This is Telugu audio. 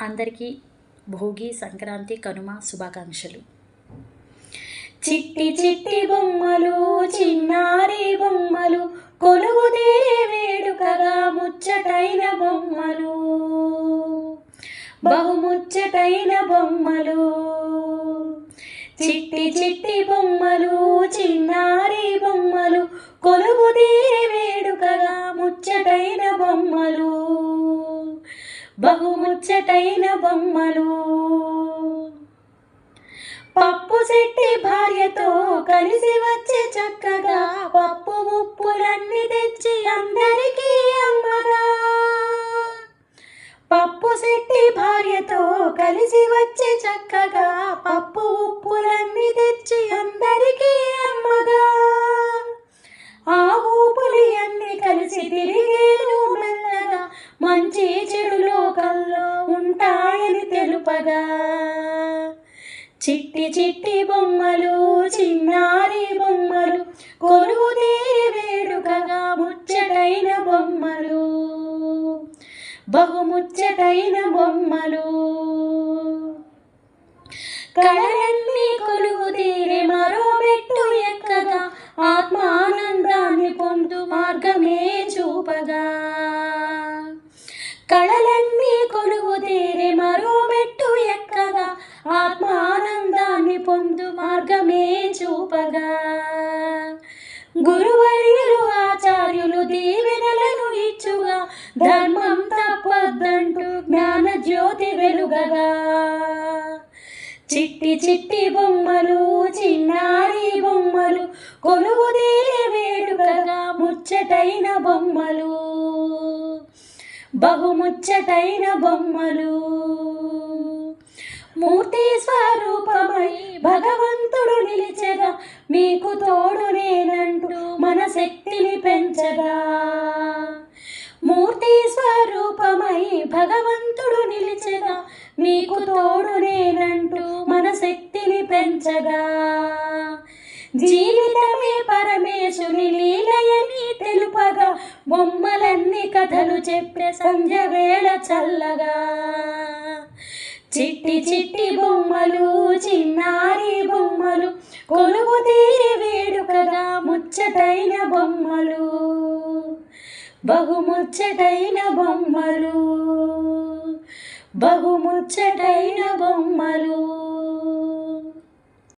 అందరికీ భోగి సంక్రాంతి కనుమ శుభాకాంక్షలు. చిట్టి చిట్టి బొమ్మలు చిన్నారి బొమ్మలు కొలువు తీరే వేడుకగా ముచ్చటైన బొమ్మలు. బహుముచ్చటైన బొమ్మలు. చిట్టి చిట్టి బొమ్మలు చిన్నారి బొమ్మలు కొలువు తీరే వేడుకగా ముచ్చటైన బొమ్మలు. బహుముచ్చటైన బొమ్మలు. పప్పు శెట్టి భార్యతో కలిసి వచ్చే చక్కగా పప్పు ఉప్పులన్నీ తెచ్చి అందరికీ అమ్మగా. పప్పు శెట్టి భార్యతో కలిసి వచ్చే చక్కగా పప్పు ఉప్పులన్నీ తెచ్చి అందరికీ అమ్మగా. ఆ ఊపులి అన్ని కలిసి తిరిగేను మెల్లగా. మంచి చెడులో లోకంలో ఉంటాయని తెలుపగా. చిట్టి చిట్టి బొమ్మలు చిన్నారి బొమ్మలు కొలువు తీరి వేడుకగా ముచ్చటైన బొమ్మలు. బహుముచ్చటైన బొమ్మలు. కళలన్నీ చూపగా గురువర్యులు ఆచార్యులు దీవెనలను ఇచ్చుగా. ధర్మం తప్పద్దంటూ జ్ఞాన జ్యోతి వెలుగగా. చిట్టి చిట్టి బొమ్మలు చిన్నారి బొమ్మలు కొలువు తీరే వేడుకగా ముచ్చటైన బొమ్మలు. బహుముచ్చటైన బొమ్మలు. మూర్తి స్వరూపమై భగవంతుడు నిలిచగా మీకు తోడు నేనంటూ మన శక్తిని పెంచగా మూర్తి స్వరూపమై భగవంతుడు నిలిచగా మీకు తోడు నేనంటూ మన శక్తిని పెంచగా జీవితమే పరమేశుని లీలయని తెలుపగా బొమ్మలన్నీ కథలు చెప్పే సంధ్య వేళ చల్లగా. చిట్టి చిట్టి బొమ్మలు చిన్నారి బొమ్మలు కొలువు తీరి వేడుకగా ముచ్చటైన బొమ్మలు. బహుముచ్చటైన బొమ్మలు. బహుముచ్చటైన బొమ్మలు.